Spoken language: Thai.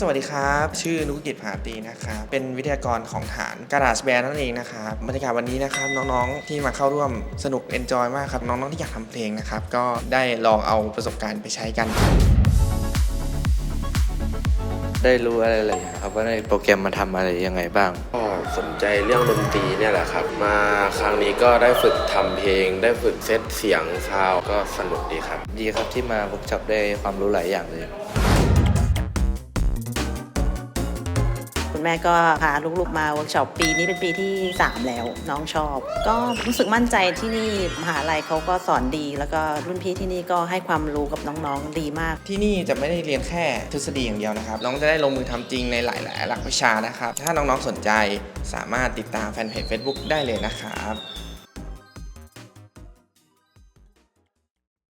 สวัสดีครับ ชื่อนุกกิจผาตีนะครับเป็นวิทยากรของฐานการา g แบรนด์นั่นเองนะครับบรรยากาศวันนี้นะครับน้องๆที่มาเข้าร่วมสนุกเอนจอยมากครับน้องๆที่อยากทำเพลงนะครับก็ได้ลองเอาประสบการณ์ไปใช้กัน ได้รู้อะไรหลายอย่างครับว่าในโปรแกรมมันทำอะไรยังไงบ้าง ก็สนใจเรื่องดนตรีเนี่ยแหละครับ มาครั้งนี้ก็ได้ฝึกทำเพลง ได้ฝึกเซตเสียงซาวด์ก็สนุกดีครับ ดีครับที่มาเวิร์กช็อปได้ความรู้หลายอย่างเลย แม่ก็พาลูกๆมาเวิร์กช็อปปีนี้เป็นปีที่ 3 แล้วน้องชอบ ก็รู้สึกมั่นใจที่นี่มหาลัยเขาก็สอนดี แล้วก็รุ่นพี่ที่นี่ก็ให้ความรู้กับน้องๆดีมาก ที่นี่จะไม่ได้เรียนแค่ทฤษฎีอย่างเดียวนะครับ น้องจะได้ลงมือทำจริงในหลายๆหลักวิชานะครับ ถ้าน้องๆสนใจสามารถติดตามแฟนเพจ Facebook ได้เลยนะครับ